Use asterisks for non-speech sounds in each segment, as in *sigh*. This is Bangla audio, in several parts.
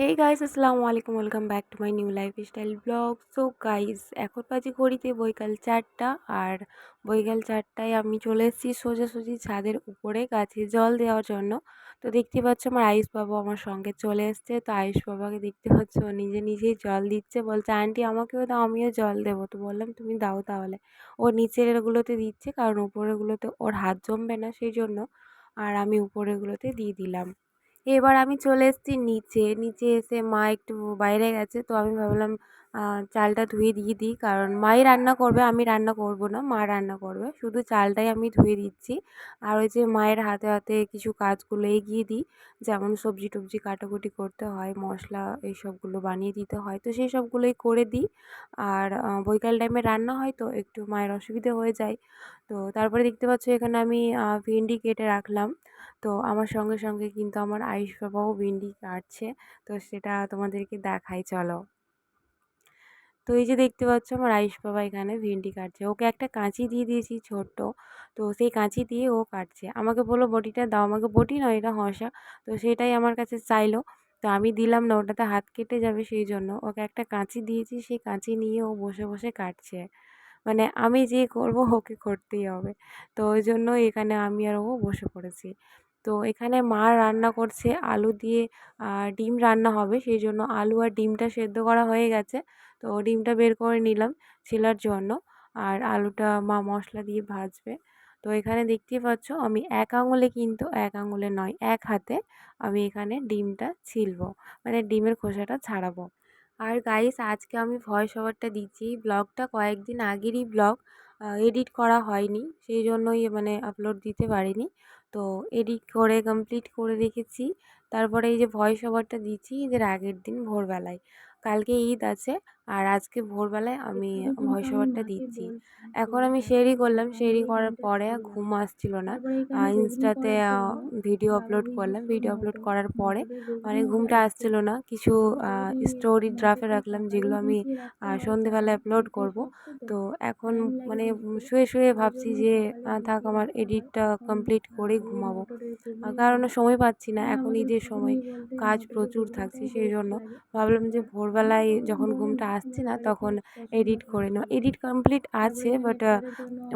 হে গাইস আসসালামু আলাইকুম। Welcome back to my new life style blog so guys এখন বাজে ঘড়িতে বৈকাল চারটা আর বৈকাল চারটায় আমি চলে এসেছি সোজাসুজি ছাদের উপরে গাছে জল দেওয়ার জন্য। তো দেখতে পাচ্ছ আমার আয়ুষ বাবু আমার সঙ্গে চলে এসছে। তো আয়ুষ বাবাকে দেখতে পাচ্ছ নিজে নিজেই জল দিচ্ছে। বলছে, আন্টি, আমাকেও দাও, আমিও জল দেবো। তো বললাম, তুমি দাও তাহলে। ও নিচেরগুলোতে দিচ্ছে, কারণ উপরেগুলোতে ওর হাত জমবে না সেই জন্য আর আমি উপরেগুলোতে দিয়ে দিলাম। এবার আমি চলে এসেছি নিচে। নিচে এসে মা একটু বাইরে গেছে তো আমি ভাবলাম চালটা ধুয়ে দিয়ে দিই। কারণ মাই রান্না করবে, আমি রান্না করব না, মা রান্না করবে। শুধু চালটাই আমি ধুয়ে দিচ্ছি। আর ওই যে মায়ের হাতে হাতে কিছু কাজগুলো এগিয়ে দিই। যেমন সবজি টবজি কাটাকুটি করতে হয়, মশলা এইসবগুলো বানিয়ে দিতে হয়। তো সেই সবগুলোই করে দিই। আর বৈকাল টাইমে রান্না হয় তো একটু মায়ের অসুবিধে হয়ে যায়। তো তারপরে দেখতে পাচ্ছ এখানে আমি ভেন্ডি কেটে রাখলাম। তো আমার সঙ্গে সঙ্গে কিন্তু আমার আয়ুষ বাবাও ভেন্ডি কাটছে। তো সেটা তোমাদেরকে দেখাই, চলো। তো এই যে দেখতে পাচ্ছ আমার আয়ুষ বাবা এখানে ভেন্ডি কাটছে। ওকে একটা কাঁচি দিয়ে দিয়েছি ছোট্ট। তো সেই কাঁচি দিয়ে ও কাটছে। আমাকে বলল, বটিটা দাও। আমাকে বটি নয়, এটা হসা তো সেটাই আমার কাছে চাইলো। তো আমি দিলাম না, ওটাতে হাত কেটে যাবে সেই জন্য ওকে একটা কাঁচি দিয়েছি, সেই কাঁচি নিয়ে ও বসে বসে কাটছে। মানে আমি যে করব, ওকে করতেই হবে। তো ওই জন্য এখানে আমি আর ও বসে পড়েছি। তো এখানে মা রান্না করছে আলু দিয়ে ডিম রান্না হবে, সেই জন্য আলু আর ডিমটা সেদ্ধ করা হয়ে গেছে। তো ডিমটা বের করে নিলাম ছিলার জন্য আর আলুটা মা মশলা দিয়ে ভাজবে। তো এখানে দেখতেই পাচ্ছ আমি এক আঙুলে কিন্তু এক আঙুলে নয়, এক হাতে আমি এখানে ডিমটা ছিলবো মানে ডিমের খোসাটা ছাড়াবো। আর গাইস আজকে আমি ভয়েস ওভারটা দিচ্ছি। ব্লগটা কয়েকদিন আগেরই ব্লগ এডিট করা হয়নি। সেই জন্যই মানে আপলোড দিতে পারিনি। তো এডিট করে কমপ্লিট করে রেখেছি। তারপরে এই যে ভয়েস ওভারটা দিচ্ছি ঈদের আগের দিন ভোরবেলায়। কালকে ঈদ আছে। আর আজকে ভোরবেলায় আমি ভয়েস ওভারটা দিচ্ছি। এখন আমি *unintelligible* শেয়ারই করলাম। শেয়ারই করার পরে ঘুম আসছিল না। ইনস্টাতে ভিডিও আপলোড করলাম। ভিডিও আপলোড করার পরে মানে ঘুমটা আসছিল না। কিছু স্টোরি ড্রাফে রাখলাম যেগুলো আমি সন্ধেবেলায় আপলোড করব। তো এখন মানে শুয়ে শুয়ে ভাবছি যে থাক আমার এডিটটা কমপ্লিট করেই ঘুমাবো। কারণ সময় পাচ্ছি না। এখন ঈদের সময় কাজ প্রচুর থাকছে সেই জন্য ভাবলাম যে ভোরবেলায় যখন ঘুমটা আসছে না, তখন এডিট করে নেওয়া এডিট কমপ্লিট আছে বাট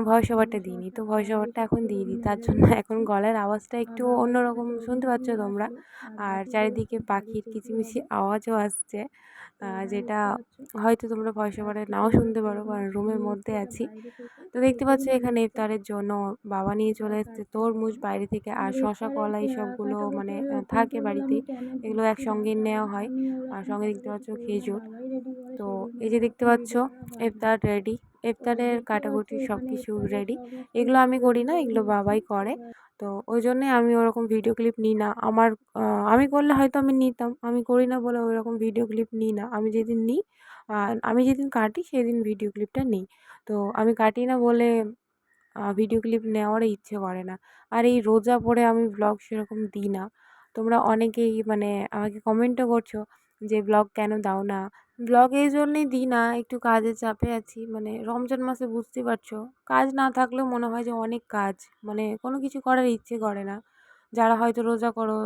ভয়েস ওভারটা দিইনি। তো ভয়েস ওভারটা এখন দিয়ে দিই তার জন্য এখন গলার আওয়াজটা একটু অন্যরকম। শুনতে পাচ্ছ তোমরা? আর চারিদিকে পাখির কিচিমিচি আওয়াজও আসছে যেটা হয়তো তোমরা ভয়েস ওভারে নাও শুনতে পারো, কারণ রুমের মধ্যে আছি। তো দেখতে পাচ্ছ এখানে ইফতারের জন্য বাবা নিয়ে চলে এসছে। তরমুজ বাইরে থেকে আর শশা কলা এইসবগুলো মানে থাকে বাড়িতে। এগুলো একসঙ্গে নেওয়া হয়। আর সঙ্গে দেখতে পাচ্ছ খেজুর। তো এই যে দেখতে পাচ্ছ, ইফতার রেডি ইফতারের কাটাকুটি সব কিছু রেডি এগুলো আমি করি না, এগুলো বাবাই করে। তো ওই জন্যে আমি ওরকম ভিডিও ক্লিপ নিই না। আমার আমি করলে হয়তো আমি নিতাম। আমি করি না বলে ওইরকম ভিডিও ক্লিপ নিই না। আমি যেদিন নিই আমি যেদিন কাটি, সেদিন ভিডিও ক্লিপটা নিই। তো আমি কাটি না বলে ভিডিও ক্লিপ নেওয়ারও ইচ্ছে করে না। আর এই রোজা পড়ে আমি ব্লগ সেরকম দিই না। তোমরা অনেকেই মানে আমাকে কমেন্টও করছ যে ব্লগ কেন দাও না? ব্লগ এই জন্যেই দিই না, একটু কাজের চাপে আছি। মানে রমজান মাসে বুঝতে পারছ, কাজ না থাকলেও মনে হয় যে অনেক কাজ। মানে কোনো কিছু করার ইচ্ছে করে না। যারা হয়তো রোজা করো,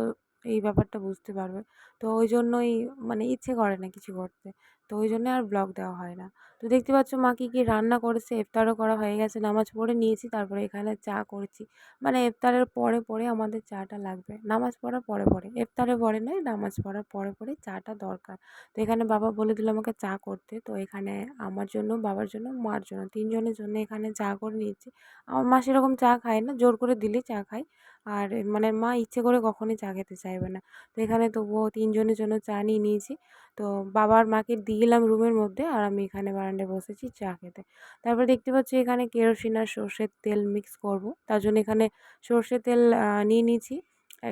এই ব্যাপারটা বুঝতে পারবে। তো ওই জন্যই মানে ইচ্ছে করে না কিছু করতে। তো ওই জন্য আর ব্লগ দেওয়া হয় না। তো দেখতে পাচ্ছ মা কী কী রান্না করেছে? ইফতারও করা হয়ে গেছে, নামাজ পড়ে নিয়েছি, তারপরে এখানে চা করেছি। মানে ইফতারের পরে পরে আমাদের চাটা লাগবে। নামাজ পড়ার পরে পরে। ইফতারের পরে নয়, নামাজ পড়ার পরে পরে চাটা দরকার। তো এখানে বাবা বলে দিল আমাকে চা করতে। তো এখানে আমার জন্য, বাবার জন্য, মার জন্য, তিনজনের জন্য এখানে চা করে নিয়েছি। আমার মা সেরকম চা খায় না, জোর করে দিলে চা খায়। আর মানে মা ইচ্ছে করে কখনোই চা খেতে চাইবে না। তো এখানে তবুও তিনজনের জন্য চা নিয়ে নিয়েছি। তো বাবার মাকে দিলাম রুমের মধ্যে আর আমি এখানে বারান্দায় বসেছি চা খেতে। তারপর দেখতে পাচ্ছি এখানে কেরোসিন আর সর্ষের তেল মিক্স করব। তার জন্য এখানে সর্ষের তেল নিয়ে নিয়েছি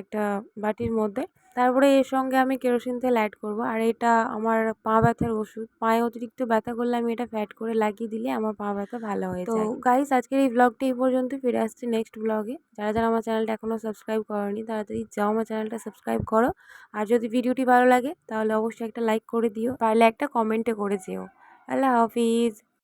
একটা বাটির মধ্যে। তারপরে এর সঙ্গে আমি কেরোসিন তেল অ্যাড করব। আর এটা আমার পা ব্যথার ওষুধ। পায়ে অতিরিক্ত ব্যথা করলে আমি এটা ফ্যাট করে লাগিয়ে দিলে আমার পা ব্যথা ভালো হয়ে যায়। তো গাইস আজকের এই ব্লগটা এই পর্যন্ত। ফিরে আসছি নেক্সট ব্লগে যারা যারা আমার চ্যানেলটা এখনও সাবস্ক্রাইব করেনি তাড়াতাড়ি যাও আমার চ্যানেলটা সাবস্ক্রাইব করো। আর যদি ভিডিওটি ভালো লাগে তাহলে অবশ্যই একটা লাইক করে দিও। পারলে একটা কমেন্টে করে যেও। আল্লাহ হাফিজ।